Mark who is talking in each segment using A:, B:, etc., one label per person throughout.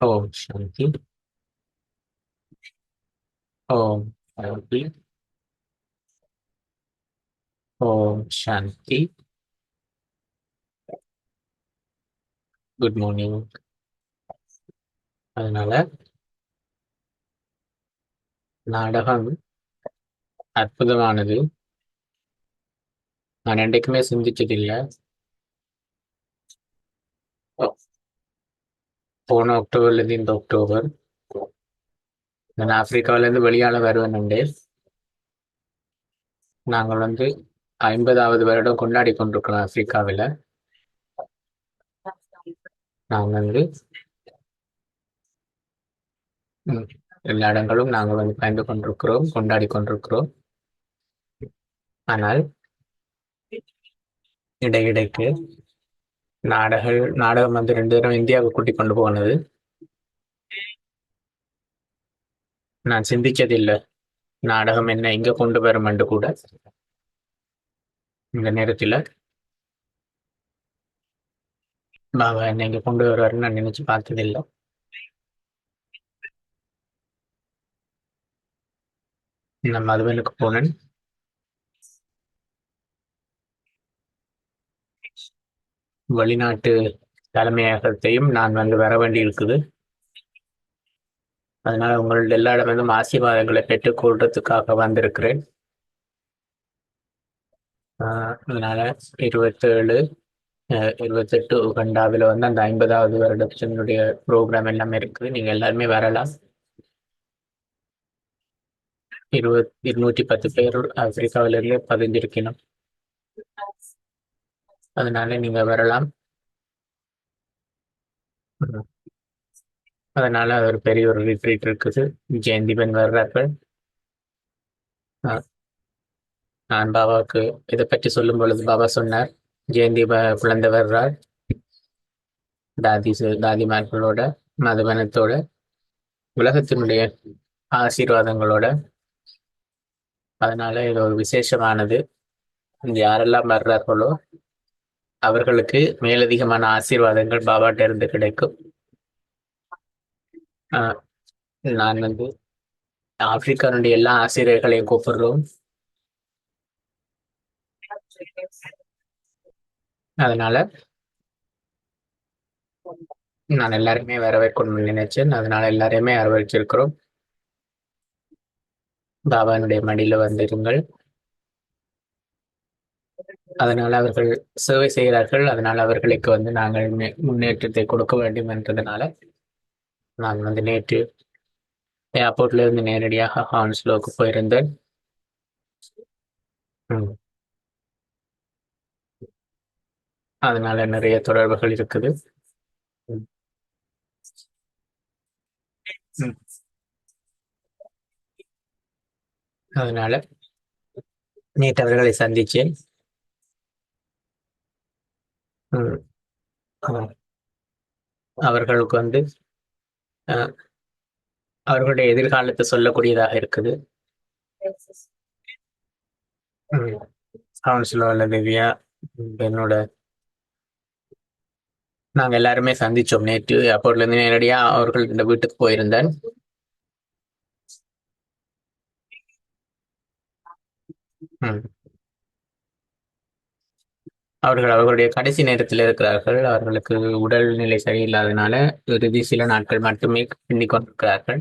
A: ஓம் சாந்தி ஓம் சாந்தி ஓம் சாந்தி good morning அதனால நாடகம் அற்புதமானது. நான் என்றைக்குமே சிந்திச்சதில்லை. போன அக்டோபர்லேருந்து இந்த அக்டோபர். நான் ஆப்பிரிக்காவிலேருந்து வெளியால வருவேன் நாங்கள் வந்து ஐம்பதாவது வருடம் கொண்டாடி கொண்டிருக்கிறோம் ஆப்பிரிக்காவில். நாங்கள் வந்து எல்லா இடங்களும் நாங்கள் வந்து பயந்து கொண்டிருக்கிறோம் கொண்டாடி கொண்டிருக்கிறோம். ஆனால் இடையிடைக்கு நாடக நாடகம் வந்து ரெண்டு தடவை இந்தியாவுக்கு கூட்டி கொண்டு போனது. நான் சிந்திச்சதில்லை நாடகம் என்ன இங்க கொண்டு வரும் என்று கூட இந்த நேரத்தில். பாபா என்னை இங்க கொண்டு வருவாருன்னு நான் நினைச்சு பார்த்ததில்லை. நான் மதுவனுக்கு போனேன். வெளிநாட்டு தலைமையகத்தையும் நான் வந்து வர வேண்டி இருக்குது அதனால உங்களோட எல்லா இடமிருந்தும் ஆசீர்வாதங்களை பெற்றுக்கொள்றதுக்காக வந்திருக்கிறேன். ஆஹ் அதனால இருபத்தேழு அஹ் இருபத்தெட்டு உகண்டாவில் வந்து அந்த ஐம்பதாவது வருடத்தினுடைய ப்ரோக்ராம் எல்லாமே இருக்குது. நீங்க எல்லாருமே வரலாம். இருபத் இருநூற்றி பத்து பேர் ஆப்பிரிக்காவிலிருந்து பதிஞ்சிருக்கணும் அதனால நீங்க வரலாம். அதனால ஒரு பெரிய ஒரு ரிட்ரீட் இருக்குது. ஜெயந்திபன் வர்றார்கள் ஆஹ் நான் பாபாவுக்கு இதை பற்றி சொல்லும் பொழுது பாபா சொன்னார் ஜெயந்தி ப- குழந்தை வர்றார் தாதி தாதிமார்களோட மதுபனத்தோட உலகத்தினுடைய ஆசீர்வாதங்களோட. அதனால இது ஒரு விசேஷமானது. யாரெல்லாம் வர்றார்களோ அவர்களுக்கு மேலதிகமான ஆசீர்வாதங்கள் பாபாட்ட இருந்து கிடைக்கும். ஆஹ் நான் வந்து ஆப்பிரிக்கானுடைய எல்லா ஆசிரியர்களையும் கூப்பிடுறோம். அதனால நான் எல்லாருமே வரவேற்கணும்னு நினைச்சேன். அதனால எல்லாரையுமே வரவேற்றிருக்கிறோம் பாபானுடைய மடியில வந்திருங்கள். அதனால் அவர்கள் சேவை செய்கிறார்கள். அதனால் அவர்களுக்கு வந்து நாங்கள் முன்னேற்றத்தை கொடுக்க வேண்டும் என்றதுனால நான் வந்து நேற்று ஏர்போர்ட்ல இருந்து நேரடியாக ஹான்ஸ்லோக்கு போயிருந்தேன். ம். அதனால நிறைய தொடர்புகள் இருக்குது. அதனால நேற்று அவர்களை சந்திச்சேன் அவர்களுக்கு வந்து அவர்களுடைய எதிர்காலத்தை சொல்லக்கூடியதாக இருக்குது. ம். கவுன்சிலர்ல திவ்யா என்னோட நாங்க எல்லாருமே சந்திச்சோம் நேற்று. ஏர்போர்ட்ல இருந்து நேரடியா அவர்கள் இந்த வீட்டுக்கு போயிருந்தேன். ம். அவர்கள் அவர்களுடைய கடைசி நேரத்தில் இருக்கிறார்கள். அவர்களுக்கு உடல்நிலை சரியில்லாதனால இறுதி சில நாட்கள் மட்டுமே பின்னிக் கொண்டிருக்கிறார்கள்.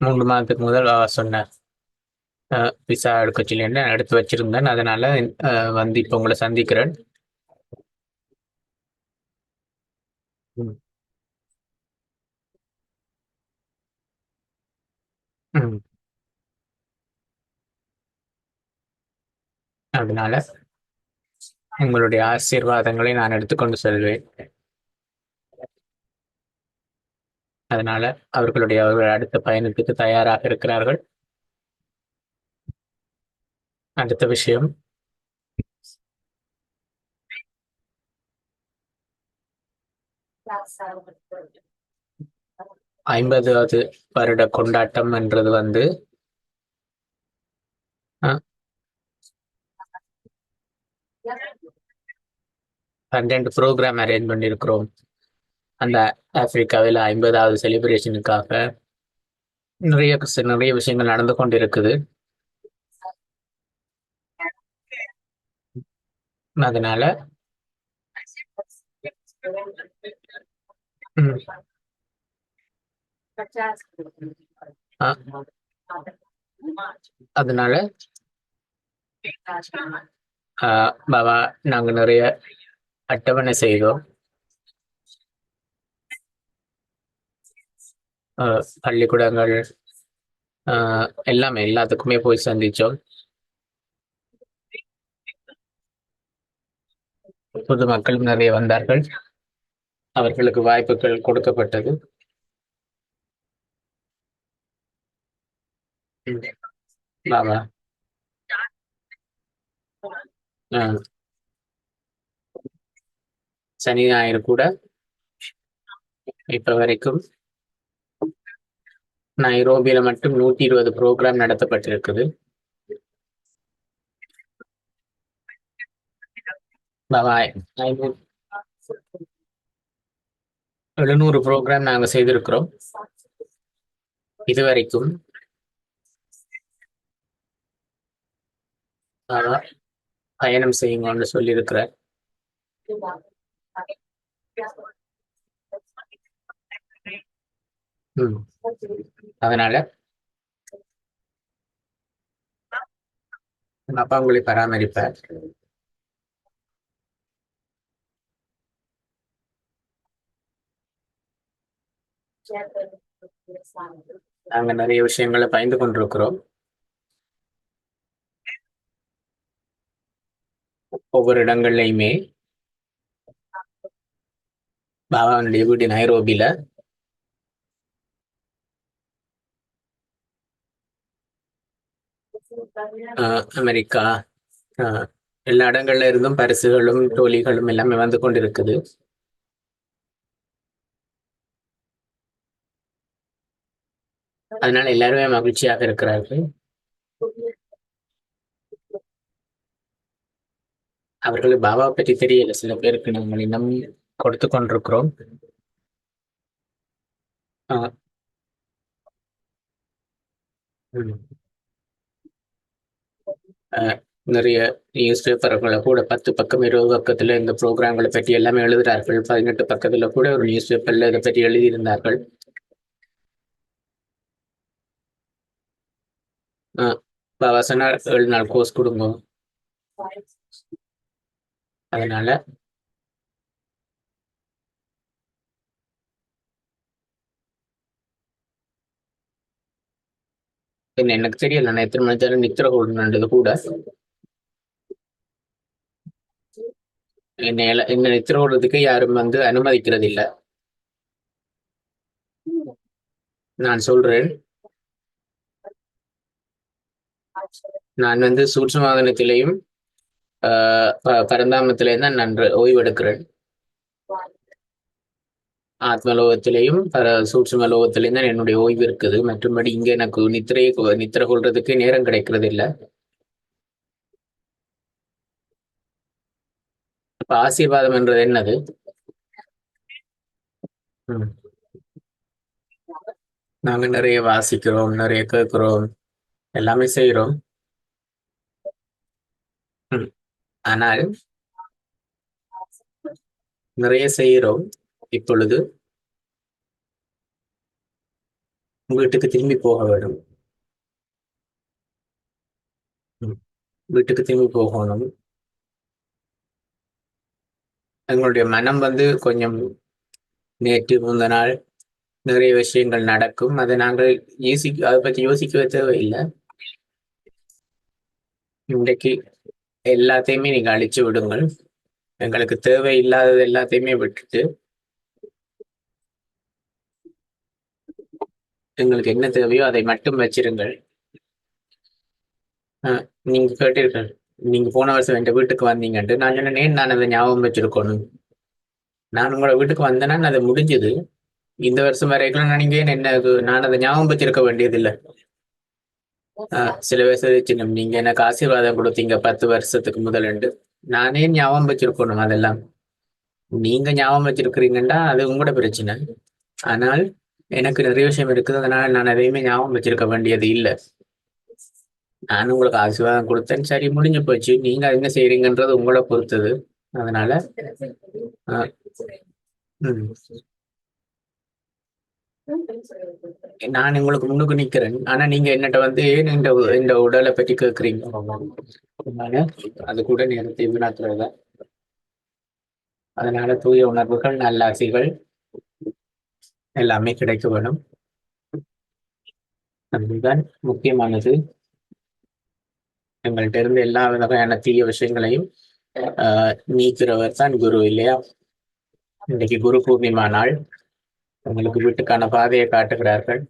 A: மூன்று மாதத்துக்கு முதல் சொன்னார் விசா எடுக்க சொல்லி எடுத்து வச்சிருந்தேன். அதனால வந்து இப்போ உங்களை சந்திக்கிறேன் ம். ம். அதனால உங்களுடைய ஆசீர்வாதங்களை நான் எடுத்துக்கொண்டு செல்வேன். அதனால அவர்களுடைய அவர்கள் அடுத்த பயணத்துக்கு தயாராக இருக்கிறார்கள். அடுத்த விஷயம். ஐம்பதாவது வருட கொண்டாட்டம் என்றது வந்து கண்டென்ட் ப்ரோக்ராம் அரேஞ்ச் பண்ணியிருக்கிறோம் அந்த ஆப்பிரிக்காவில் ஐம்பதாவது செலிப்ரேஷனுக்காக நிறைய நிறைய விஷயங்கள் நடந்து கொண்டிருக்குது. அதனால அதனால பாபா நாங்க நிறைய அட்டவணை செய்தோம். பள்ளிக்கூடங்கள் எல்லாமே எல்லாத்துக்குமே போய் சந்திச்சோம். பொதுமக்களும் நிறைய வந்தார்கள். அவர்களுக்கு வாய்ப்புகள் கொடுக்கப்பட்டது. பாபா. சனி ஞாயிறு கூட இப்ப வரைக்கும் நைரோபியில மட்டும் நூத்தி இருபது ப்ரோக்ராம் நடத்தப்பட்டிருக்குது. எழுநூறு ப்ரோக்ராம் நாங்க செய்திருக்கிறோம். இதுவரைக்கும் பயணம் செய்யுங்கன்னு சொல்லியிருக்கிறார். அதனால அப்பா உங்களை பராமரிப்பார். நாங்க நிறைய விஷயங்களை பயந்து கொண்டிருக்கிறோம். ஒவ்வொரு இடங்கள்லையுமே பாபாவுடைய வீடு நைரோபியில ஆஹ், அமெரிக்கா. ஆஹ், எல்லா இடங்கள்ல இருந்தும் பரிசுகளும் டோலிகளும் எல்லாமே வந்து கொண்டிருக்குது. அதனால எல்லாருமே மகிழ்ச்சியாக இருக்கிறார்கள். அவர்களுக்கு பாபாவை பற்றி தெரியல. சில பேருக்கு நாங்கள் இன்னும் கொடுத்து கொண்டிருக்கிறோம். ஆஹ், ஆஹ், நிறைய நியூஸ் பேப்பர்களை கூட பத்து பக்கம் இருபது பக்கத்துல இந்த ப்ரோக்ராம்களை பற்றி எல்லாமே எழுதுறார்கள். பதினெட்டு பக்கத்துல கூட ஒரு நியூஸ் பேப்பர்ல இதை பற்றி எழுதியிருந்தார்கள். ஆஹ், ஏழு நாள் கோர்ஸ் கொடுங்க. அதனால என்ன எனக்கு தெரியல. நான் எத்தனை மணி நேரம் நித்திர கொள்ளுன்றது கூட. என்ன என்ன நித்திர கொள்றதுக்கு யாரும் வந்து அனுமதிக்கிறது இல்லை நான் சொல்றேன். நான் வந்து சூட்சமாதனத்திலையும் ஆஹ் பரந்தாமத்திலையும் தான் நன்று ஓய்வெடுக்கிறேன். ஆத்மலோகத்திலையும் பர சூட்சும லோகத்திலையும் தான் என்னுடைய ஓய்வு இருக்குது. மற்றபடி இங்கே எனக்கு நித்திரையை நித்திரை கொள்றதுக்கு நேரம் கிடைக்கிறது இல்ல இப்ப ஆசீர்வாதம் என்றது என்னது? நாங்க நிறைய வாசிக்கிறோம் நிறைய கேட்கிறோம் எல்லாமே செய்கிறோம். ஆனால் நிறைய செய்கிறோம். இப்பொழுது வீட்டுக்கு திரும்பி போக வேண்டும். வீட்டுக்கு திரும்பி போகணும். எங்களுடைய மனம் வந்து கொஞ்சம் நேற்று முந்த நாள் நிறைய விஷயங்கள் நடக்கும். அதை நாங்கள் யோசி அதை பற்றி யோசிக்க தேவையில்லை. இன்றைக்கு எல்லாத்தையுமே நீங்கள் அழிச்சு விடுங்கள். எங்களுக்கு தேவையில்லாதது எல்லாத்தையுமே விட்டுட்டு உங்களுக்கு என்ன தேவையோ அதை மட்டும் வச்சிருங்கள். நீங்க கேட்டீர்கள். நீங்க போன வருஷம் என் வீட்டுக்கு வந்தீங்கன்ட்டு. நான் சொன்னேன் நான் அதை ஞாபகம் வச்சிருக்கணும். நான் உங்களோட வீட்டுக்கு வந்தேன்னா அது முடிஞ்சது. இந்த வருஷம் வரைக்கும் நான் என்ன நான் அதை ஞாபகம் வச்சிருக்க வேண்டியதில்லை. ஆஹ் சில பேர் சின்னம் நீங்க எனக்கு ஆசீர்வாதம் கொடுத்தீங்க பத்து வருஷத்துக்கு முதலண்டு. நானே ஞாபகம் வச்சிருக்கணும் அதெல்லாம். நீங்க ஞாபகம் வச்சிருக்கிறீங்கன்னா அது உங்களோட பிரச்சனை. ஆனால் எனக்கு நிறைய விஷயம் இருக்குது. அதனால நான் எதையுமே ஞாபகம் வச்சிருக்க வேண்டியது இல்லை. நான் உங்களுக்கு ஆசீர்வாதம் கொடுத்தேன். சரி முடிஞ்சு போச்சு. நீங்க என்ன செய்றீங்கன்றது உங்களை பொறுத்தது. அதனால நான் உங்களுக்கு முன்னுக்கு நிக்கிறேன். ஆனா நீங்க என்னட்ட வந்து ஏன் இந்த இந்த உடலை பற்றி கேட்குறீங்க அதனால அது கூட நேரத்தை வீணாக்குறதா அதனால தூய உணர்வுகள் நல்ல ஆசைகள் எல்லாமே கிடைக்க வேணும் அதுதான் முக்கியமானது. எங்கள்கிட்ட இருந்து எல்லா வகையான தீய விஷயங்களையும் ஆஹ், நீக்கிறவர் தான் குரு இல்லையா? இன்னைக்கு குரு பூர்ணிமா நாள். உங்களுக்கு வீட்டுக்கான பாதையை காட்டுகிறார்கள்.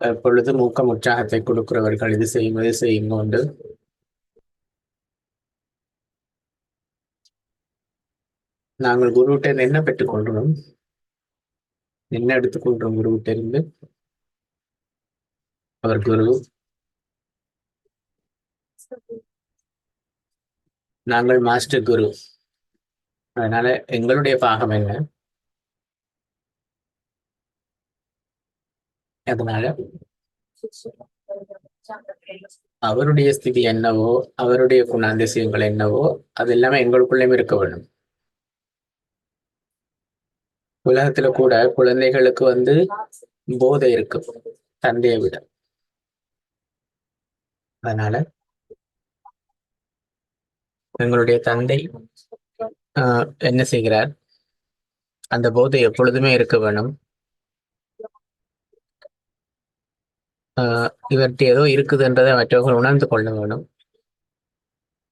A: எப்பொழுதும் ஊக்கம் உற்சாகத்தை கொடுக்கிறவர்கள் இது செய்யும் இது செய்யும் கொண்டு நாங்கள் குருவிட்ட இருந்து என்ன பெற்றுக்கொள்கிறோம் என்ன எடுத்துக்கொள்கிறோம் குருவிட்ட இருந்து? அவர் குரு. நாங்கள் மாஸ்டர் குரு. அதனால எங்களுடைய பாகம் என்ன? அதனால அவருடைய ஸ்திதி என்னவோ அவருடைய குணாதிசயங்கள் என்னவோ அது எல்லாமே எங்களுக்குள்ளேயும் இருக்க வேண்டும். உலகத்துல கூட குழந்தைகளுக்கு வந்து போதை இருக்கு தந்தையை விட. அதனால எங்களுடைய தந்தை ஆஹ், என்ன செய்கிறார்? அந்த போதை எப்பொழுதுமே இருக்க வேணும். ஆஹ், இவர்கிட்ட ஏதோ இருக்குதுன்றதை மற்றவர்கள் உணர்ந்து கொள்ள வேணும்.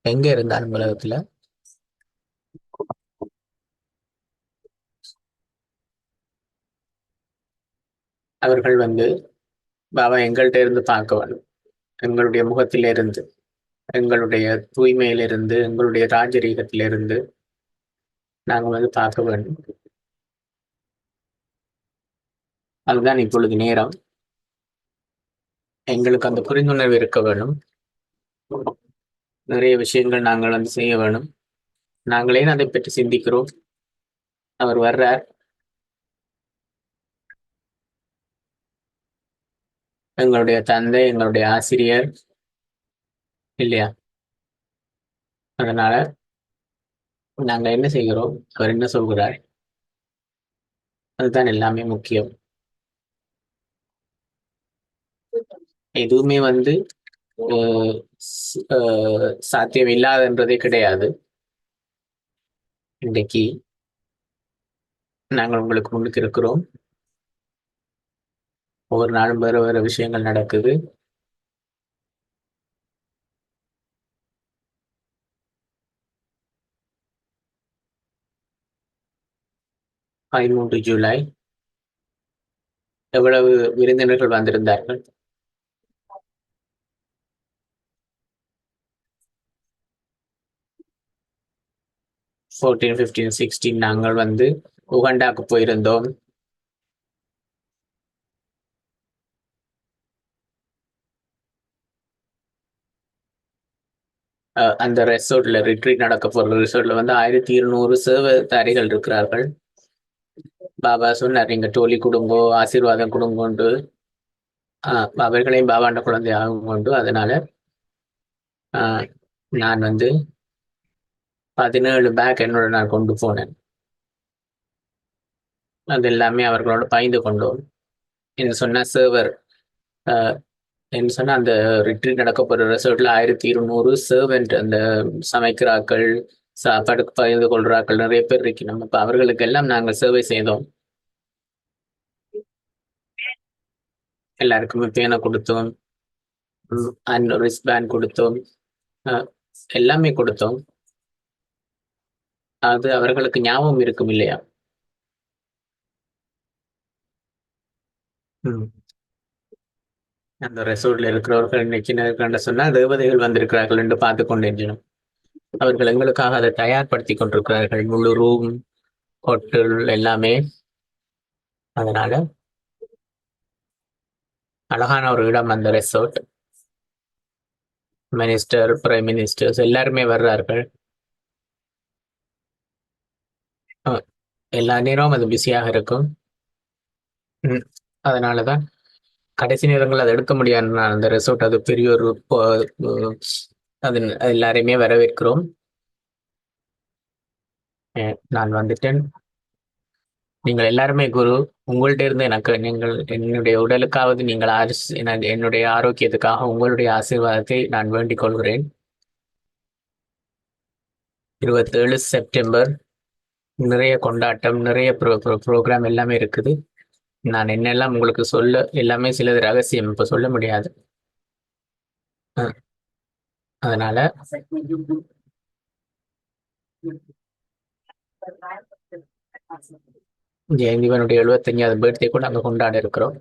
A: எங்க இருந்தாலும் உலகத்துல? அவர்கள் வந்து பாபா எங்கள்கிட்ட இருந்து பார்க்க வேணும் எங்களுடைய முகத்திலிருந்து எங்களுடைய தூய்மையிலிருந்து எங்களுடைய ராஜரீகத்திலிருந்து நாங்கள் வந்து பார்க்க வேண்டும் அதுதான் இப்பொழுது நேரம். எங்களுக்கு அந்த புரிந்துணர்வு இருக்க வேணும். நிறைய விஷயங்கள் நாங்கள் வந்து செய்ய வேணும். நாங்களே அதை பற்றி சிந்திக்கிறோம்? அவர் வர்றார். எங்களுடைய தந்தை எங்களுடைய ஆசிரியர் இல்லையா? அதனால நாங்க என்ன செய்கிறோம்? அவர் என்ன சொல்கிறார்? அதுதான் எல்லாமே முக்கியம். எதுவுமே வந்து சாத்தியம் இல்லாதன்றதே கிடையாது. இன்றைக்கு நாங்கள் உங்களுக்கு முன்னுக்கு இருக்கிறோம். ஒவ்வொரு நாளும் வேறு வேறு விஷயங்கள் நடக்குது. பதிமூன்று ஜூலை. எவ்வளவு விருந்தினர்கள் வந்திருந்தார்கள்? ஃபோர்டீன் ஃபிஃப்டீன் சிக்ஸ்டீன் நாங்கள் வந்து உகண்டாக்கு போயிருந்தோம். அந்த ரெசார்ட்ல ரிட்ரீட் நடக்க போற ரிசார்ட்ல வந்து ஆயிரத்தி இருநூறு சேவதாரிகள் இருக்கிறார்கள். பாபா சொன்னார் நீங்க டோலி கொடுங்கோ ஆசீர்வாதம் கொடுங்கோண்டு ஆஹ் அவர்களையும் பாபாண்ட குழந்தையாகவும் கொண்டு அதனால ஆஹ் நான் வந்து பதினேழு பேக் என்னோட நான் கொண்டு போனேன். அது எல்லாமே அவர்களோட பயந்து கொண்டோம். என்று சொன்ன சர்வர் என்ன சொன்ன அந்த ரிட்ரீட் நடக்க போற ரெசார்ட்ல ஆயிரத்தி இருநூறு சர்வெண்ட் அந்த சமைக்கிறாக்கள் சாப்பாடுக்கு பகிர்ந்து கொள்றாக்கள் நிறைய பேர் இருக்கணும் அப்ப அவர்களுக்கு எல்லாம் நாங்க சர்வை செய்தோம். எல்லாருக்குமே பேனை கொடுத்தோம். அண்ட் ரிஸ்ட் பேண்ட் கொடுத்தோம். அஹ், எல்லாமே கொடுத்தோம். அது அவர்களுக்கு ஞாபகம் இருக்கும் இல்லையா? ம். அந்த ரெசோர்ட்ல இருக்கிறவர்கள் நெச்சினர்கள் என்று சொன்னால் தேவதைகள் வந்திருக்கிறார்கள் என்று பார்த்து கொண்டிருந்தோம் அவர்கள் எங்களுக்காக அதை தயார்படுத்தி கொண்டிருக்கிறார்கள். முழு ரூம் ஹோட்டல் எல்லாமே. அதனால அழகான ஒரு இடம் அந்த ரெசோர்ட் மினிஸ்டர் பிரைம் மினிஸ்டர்ஸ் எல்லாருமே வர்றார்கள். எல்லா நேரமும் அது பிஸியாக இருக்கும். அதனால தான் கடைசி நேரங்கள் அதை எடுக்க முடியாது அந்த ரிசோர்ட் அது பெரிய ஒரு அது எல்லாரையுமே வரவேற்கிறோம். அஹ், நான் வந்துட்டேன். நீங்கள் எல்லாருமே குரு உங்கள்கிட்ட இருந்து எனக்கு நீங்கள் என்னுடைய உடலுக்காவது நீங்கள் ஆரிஸ் என்னுடைய ஆரோக்கியத்துக்காக உங்களுடைய ஆசீர்வாதத்தை நான் வேண்டிக் கொள்கிறேன். இருபத்தேழு செப்டம்பர் நிறைய கொண்டாட்டம் நிறைய ப்ரோ ப்ரோக்ராம் எல்லாமே இருக்குது. நான் என்னெல்லாம் உங்களுக்கு சொல்ல எல்லாமே சிலது ரகசியம். இப்போ சொல்ல முடியாது. அதனால ஜெயந்திவனுடைய எழுபத்தஞ்சாவது பர்த்டே கூட அங்கே கொண்டாட இருக்கிறோம்.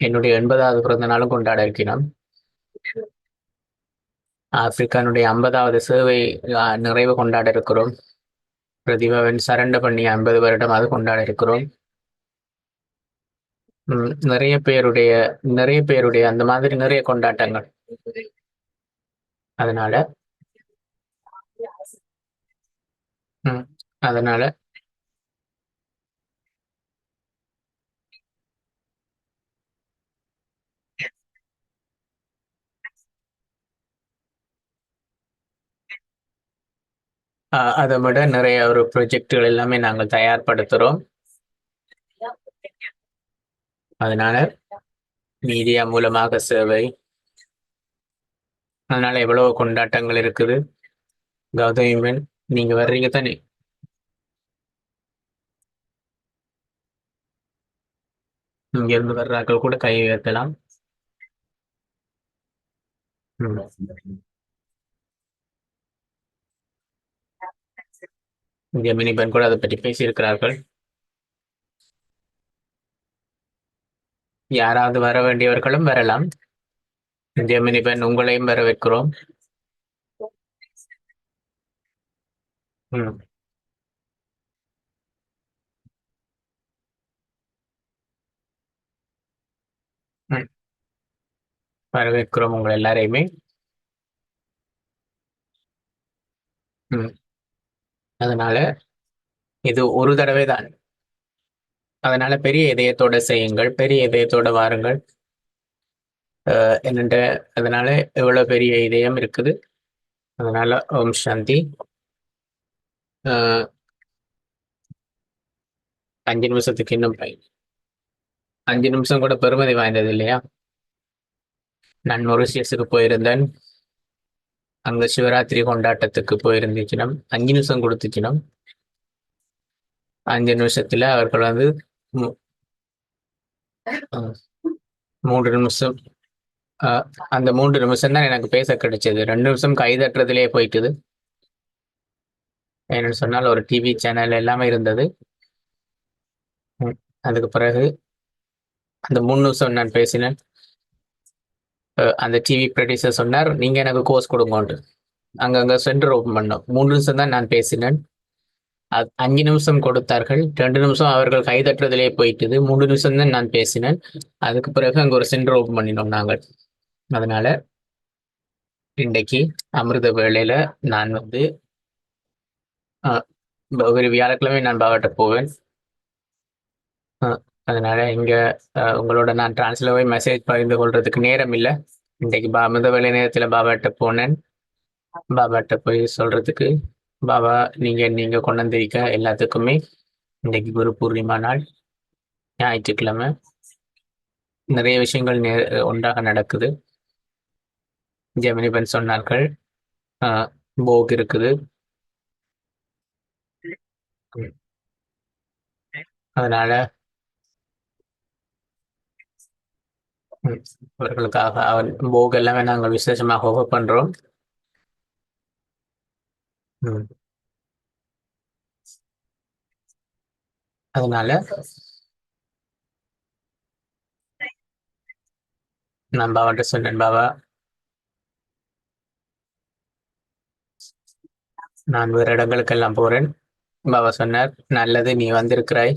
A: என்னுடைய எண்பதாவது பிறந்த நாளும் கொண்டாட இருக்கிறோம். ஆப்பிரிக்கானுடைய ஐம்பதாவது சேவை நிறைவு கொண்டாட இருக்கிறோம். பிரதிபாவன் சரண்ட பண்ணி ஐம்பது வருடம் அது கொண்டாட இருக்கிறோம். நிறைய பேருடைய நிறைய பேருடைய அந்த மாதிரி நிறைய கொண்டாட்டங்கள். அதனால அதனால அதை விட நிறைய ஒரு ப்ரொஜெக்டுகள் எல்லாமே நாங்கள் தயார்படுத்துகிறோம் அதனால மீடியா மூலமாக சேவை. அதனால எவ்வளவு கொண்டாட்டங்கள் இருக்குது. கௌதமிமன் நீங்க வர்றீங்க தானே? இங்க இருந்து வர்றாக்கள் கூட கை உயர்த்தலாம். ம். ஜெமினிபன் கூட அதை பற்றி பேசியிருக்கிறார்கள் யாராவது வர வேண்டியவர்களும் வரலாம் ஜெமினிபன் உங்களையும் வரவேற்கிறோம் ம் ம். வரவேற்கிறோம் உங்கள் எல்லாரையுமே ம். அதனால இது ஒரு தடவை தான். அதனால பெரிய இதயத்தோட செய்யுங்கள் பெரிய இதயத்தோட வாருங்கள். என்னென்ற அதனால எவ்வளவு பெரிய இதயம் இருக்குது. அதனால ஓம் சாந்தி. அஞ்சு நிமிஷத்துக்கு இன்னும் பயன் அஞ்சு நிமிஷம் கூட பெருமதி வாய்ந்தது இல்லையா? நான் மொரிசியஸுக்கு போயிருந்தேன். அங்க சிவராத்திரி கொண்டாட்டத்துக்கு போயிருந்துச்சினம் அஞ்சு நிமிஷம் கொடுத்துச்சினம் அஞ்சு நிமிஷத்துல அவர்கள் வந்து மூன்று நிமிஷம் அந்த மூன்று நிமிஷம் தான் எனக்கு பேச கிடைச்சது. ரெண்டு நிமிஷம் கைதட்டுறதுலயே போயிட்டுது. ஏன்னு சொன்னால் ஒரு டிவி சேனல் எல்லாமே இருந்தது. அதுக்கு பிறகு அந்த மூணு நிமிஷம் நான் பேசினேன். அந்த டிவி ப்ரொடியூசர் சொன்னார் நீங்க எனக்கு கோர்ஸ் கொடுங்கன்ட்டு. அங்கங்க சென்டர் ஓப்பன் பண்ணோம். மூணு நிமிஷம் தான் நான் பேசினேன். அது அஞ்சு நிமிஷம் கொடுத்தார்கள். ரெண்டு நிமிஷம் அவர்கள் கை தட்டுறதுலே போயிட்டுது. மூணு நிமிஷம் தான் நான் பேசினேன். அதுக்கு பிறகு அங்க ஒரு சென்டர் ஓப்பன் பண்ணினோம் நாங்கள். அதனால இன்றைக்கு அமிர்த வேளையில நான் வந்து ஒரு வியாழக்கிழமை நான் பாவாட்ட போவேன். அஹ், அதனால இங்க உங்களோட நான் டிரான்ஸ்ல போய் மெசேஜ் பகிர்ந்து கொள்றதுக்கு நேரம் இல்லை. இன்றைக்கு பா அமிர்த வேலை நேரத்துல பாபாட்ட போனேன். பாபாட்ட போய் சொல்றதுக்கு பாபா நீங்க நீங்க கொண்டு வந்திருக்க எல்லாத்துக்குமே இன்றைக்கு குரு பூர்ணிமா நாள் ஞாயிற்றுக்கிழமை. நிறைய விஷயங்கள் நே ஒன்றாக நடக்குது. ஜெமினிபன் சொன்னார்கள் ஆஹ், போக் இருக்குது. அதனால ம், அவர்களுக்காக அவன் போக் எல்லாமே நாங்கள் விசேஷமாக ஒவ்வொரு பண்றோம். அதனால நான் பாபாட்ட சொன்னேன் பாபா நான் வேறு இடங்களுக்கெல்லாம் போறேன் பாபா சொன்னார். நல்லது நீ வந்திருக்கிறாய்.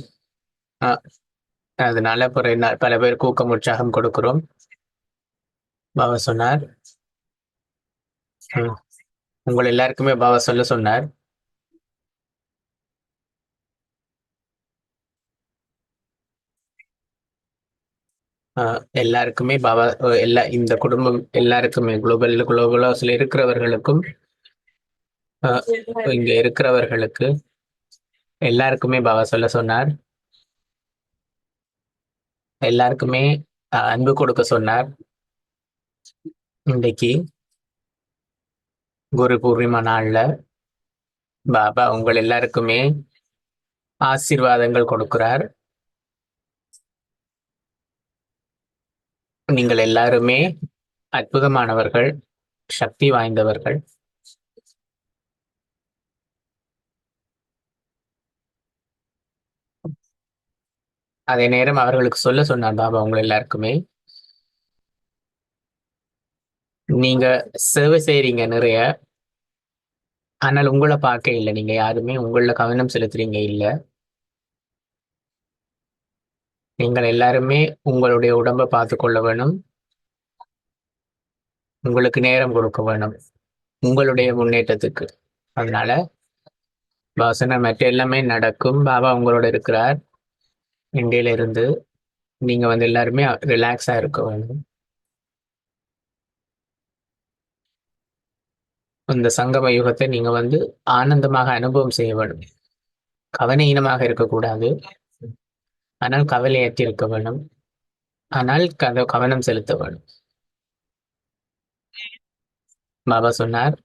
A: அதனால பிற- பல பேருக்கு ஊக்கம் உற்சாகம் கொடுக்கிறோம். பாபா சொன்னார். உங்கள் எல்லாருக்குமே பாபா சொல்ல சொன்னார். எல்லாருக்குமே பாபா எல்லா இந்த குடும்பம் எல்லாருக்குமே குளோபல் குளோபல் ஹவுஸ்ல இருக்கிறவர்களுக்கும் இங்க இருக்கிறவர்களுக்கு எல்லாருக்குமே பாபா சொல்ல சொன்னார். எல்லாருக்குமே அன்பு கொடுக்க சொன்னார். இன்றைக்கு குரு பூர்ணிமா நாள்ல பாபா உங்கள் எல்லாருக்குமே ஆசீர்வாதங்கள் கொடுக்கிறார். நீங்கள் எல்லாருமே அற்புதமானவர்கள் சக்தி வாய்ந்தவர்கள். அதே நேரம் அவர்களுக்கு சொல்ல சொன்னார் பாபா உங்கள் எல்லாருக்குமே. நீங்க சேவை செய்றீங்க நிறைய. ஆனால் உங்களை பார்க்க இல்லை. நீங்க யாருமே உங்கள கவனம் செலுத்துறீங்க இல்ல. நீங்கள் எல்லாருமே உங்களுடைய உடம்ப பார்த்து கொள்ள வேணும். உங்களுக்கு நேரம் கொடுக்க வேணும். உங்களுடைய முன்னேற்றத்துக்கு. அதனால வாசனை மற்ற எல்லாமே நடக்கும். பாபா உங்களோட இருக்கிறார். இருந்து நீங்க வந்து எல்லாருமே ரிலாக்ஸா இருக்க வேணும் இந்த சங்கம யுகத்தை நீங்க வந்து ஆனந்தமாக அனுபவம் செய்ய வேண்டும். கவனீனமாக இருக்கக்கூடாது. ஆனால் கவலையற்றி இருக்க வேண்டும். ஆனால் கத கவனம் செலுத்த வேண்டும். பாபா சொன்னார்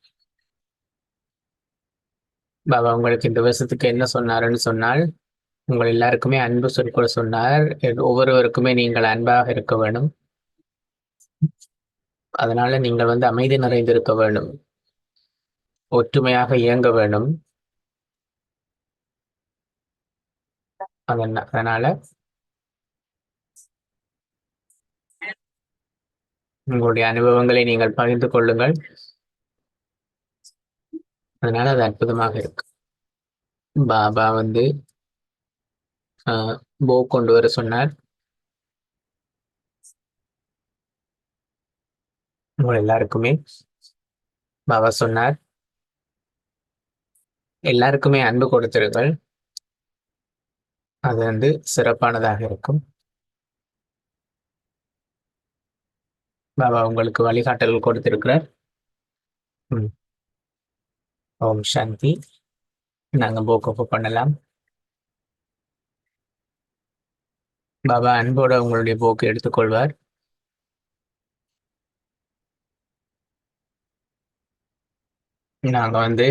A: பாபா உங்களுக்கு இந்த வருஷத்துக்கு என்ன சொன்னாருன்னு சொன்னால் உங்கள் எல்லாருக்குமே அன்பு சொற்கள் சொன்னார். ஒவ்வொருவருக்குமே நீங்கள் அன்பாக இருக்க வேண்டும். அதனால நீங்கள் வந்து அமைதி நிறைந்திருக்க வேண்டும். ஒற்றுமையாக இயங்க வேண்டும். அதனால உங்களுடைய அனுபவங்களை நீங்கள் பகிர்ந்து கொள்ளுங்கள். அதனால அது அற்புதமாக இருக்கு. பாபா வந்து போ கொண்டு வர சொன்னார். உங்கள் எல்லாருக்குமே பாபா சொன்னார். எல்லாருக்குமே அன்பு கொடுத்திருங்கள். அது வந்து சிறப்பானதாக இருக்கும். பாபா உங்களுக்கு வழிகாட்டல் கொடுத்திருக்கிறார். ம். ஓம் சாந்தி. நாங்க போக்கோப்பு பண்ணலாம். பாபா அன்போட உங்களுடைய போக்கு எடுத்துக்கொள்வார். நாங்கள் வந்து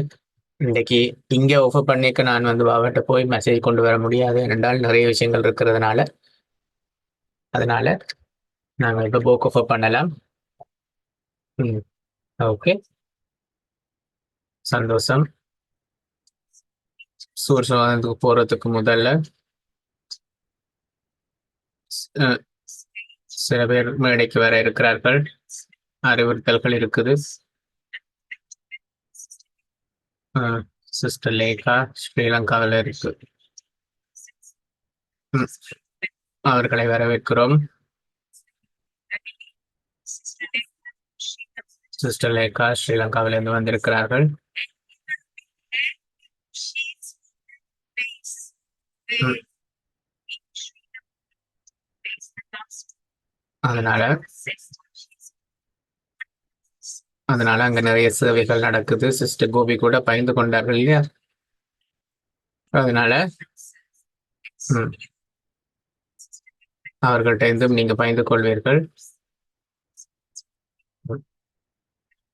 A: இன்றைக்கு இங்கே ஓஃபர் பண்ணிக்க நான் வந்து பாபாட்ட போய் மெசேஜ் கொண்டு வர முடியாது. ரெண்டால் நிறைய விஷயங்கள் இருக்கிறதுனால. அதனால நாங்கள் இப்போ போக் ஓஃபர் பண்ணலாம். ம் ஓகே. சந்தோஷம். சூரியசோதனத்துக்கு போகிறதுக்கு முதல்ல சில பேர் மேடைக்கு வர இருக்கிறார்கள். அறிவுறுத்தல்கள் இருக்குது. சிஸ்டர் லேகா ஸ்ரீலங்காவில் இருக்கு. அவர்களை வரவேற்கிறோம். சிஸ்டர் லேகா ஸ்ரீலங்காவிலிருந்து வந்திருக்கிறார்கள். ம், அதனால அதனால அங்க நிறைய சேவைகள் நடக்குது. சிஸ்டர் கோபி கூட பயந்து கொண்டார்கள் இல்லையா? அதனால அவர்கள்ட்ட இருந்தும் நீங்க பயந்து கொள்வீர்கள்.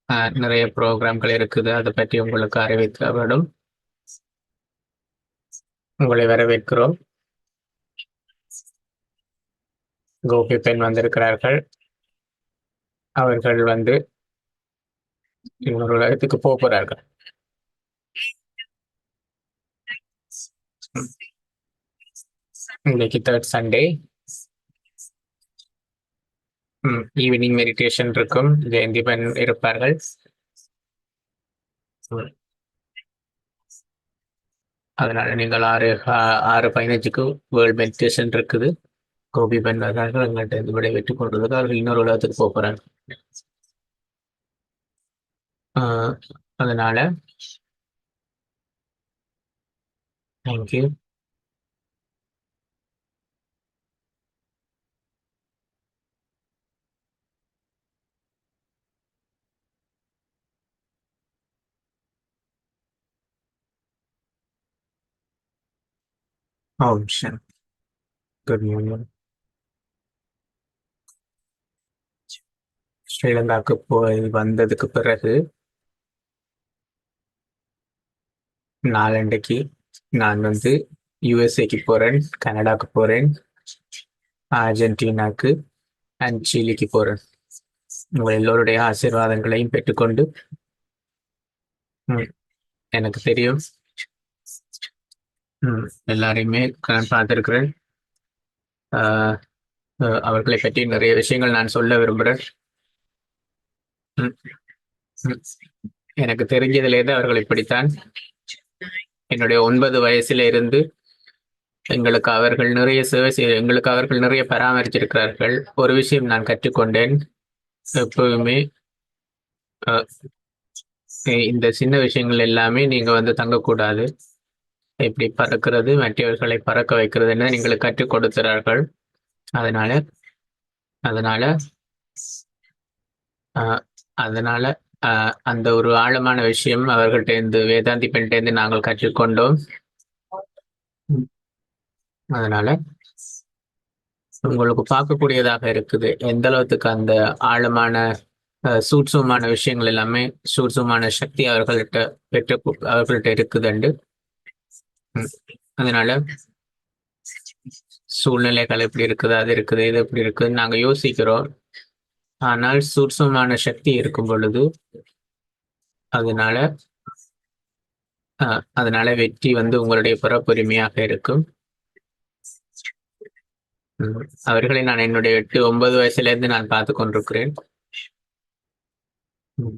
A: ஆஹ், நிறைய ப்ரோக்ராம்கள் இருக்குது. அதை பற்றி உங்களுக்கு அறிவிக்க வேண்டும் உங்களை வரவேற்கிறோம். கோபி பெண் வந்திருக்கிறார்கள். அவர்கள் வந்து இன்னொரு உலகத்துக்கு போக போறார்கள். இன்னைக்கு தேர்ட் சண்டே ஈவினிங் மெடிடேஷன் இருக்கும். ஜெயந்தி பெண் இருப்பார்கள். அதனால நீங்கள் ஆறு ஆறு பதினஞ்சுக்கு வேர்ல்ட் மெடிடேஷன் இருக்குது. கோபி பண்ணார்கள் எங்கள்கிட்ட இருந்து விடைபெற்றுக் கொண்டதுக்கு அவர்கள் இன்னொரு உலகத்துக்கு போகிறாங்க அதனால thank you Oh, shit. Good morning. ஸ்ரீலங்காவுக்கு போய் வந்ததுக்கு பிறகு நாளண்டைக்கு நான் வந்து யுஎஸ்ஏக்கு போறேன் கனடாக்கு போறேன் அர்ஜென்டினாக்கு அண்ட் சீலிக்கு போறேன். உங்கள் எல்லோருடைய ஆசீர்வாதங்களையும் பெற்றுக்கொண்டு எனக்கு தெரியும். எல்லாரையுமே நான் பார்த்துருக்குறேன். ஆஹ், அவர்களை பற்றி நிறைய விஷயங்கள் நான் சொல்ல விரும்புகிறேன். எனக்கு தெரிஞ்சதிலிருந்து அவர்கள் இப்படித்தான். என்னுடைய ஒன்பது வயசுல இருந்து எங்களுக்கு அவர்கள் நிறைய சேவை செய்ய எங்களுக்கு அவர்கள் நிறைய பராமரிச்சிருக்கிறார்கள் ஒரு விஷயம் நான் கற்றுக்கொண்டேன். எப்பவுமே இந்த சின்ன விஷயங்கள் எல்லாமே நீங்க வந்து தங்கக்கூடாது. எப்படி பறக்கிறது மற்றவர்களை பறக்க வைக்கிறது என்ன எங்களுக்கு கற்றுக் கொடுக்கிறார்கள். அதனால அதனால ஆஹ், அதனால அந்த ஒரு ஆழமான விஷயம் அவர்கள்ட்ட இருந்து வேதாந்தி பெண்கிட்ட இருந்து நாங்கள் கற்றுக்கொண்டோம். அதனால உங்களுக்கு பார்க்கக்கூடியதாக இருக்குது. எந்த அளவுக்கு அந்த ஆழமான சூட்சமான விஷயங்கள் எல்லாமே சூட்சமான சக்தி அவர்கள்ட்ட பெற்று அவர்கள்ட்ட இருக்குதுண்டு. அதனால சூழ்நிலைகள் எப்படி இருக்குது அது இருக்குது இது எப்படி இருக்குது நாங்க யோசிக்கிறோம். ஆனால் சூட்சமான சக்தி இருக்கும் பொழுது அதனால அஹ், அதனால வெற்றி வந்து உங்களுடைய புறப்புரிமையாக இருக்கும். உம், அவர்களை நான் என்னுடைய எட்டு ஒன்பது வயசுல இருந்து நான் பார்த்து கொண்டிருக்கிறேன். உம்,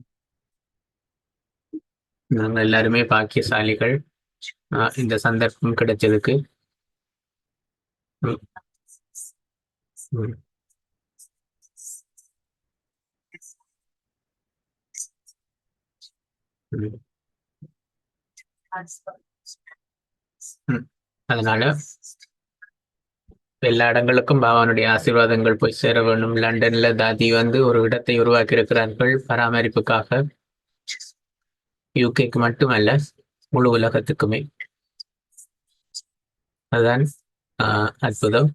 A: நாங்கள் எல்லாருமே பாக்கியசாலிகள். இந்த சந்தர்ப்பம் கிடைச்சதுக்கு அதனால எல்லா இடங்களுக்கும் பாபானுடைய ஆசீர்வாதங்கள் போய் சேர வேண்டும். லண்டன்ல தாதி வந்து ஒரு இடத்தை உருவாக்கி இருக்கிறார்கள் பராமரிப்புக்காக யூகேக்கு மட்டுமல்ல முழு உலகத்துக்குமே. அதுதான் ஆஹ், அற்புதம்.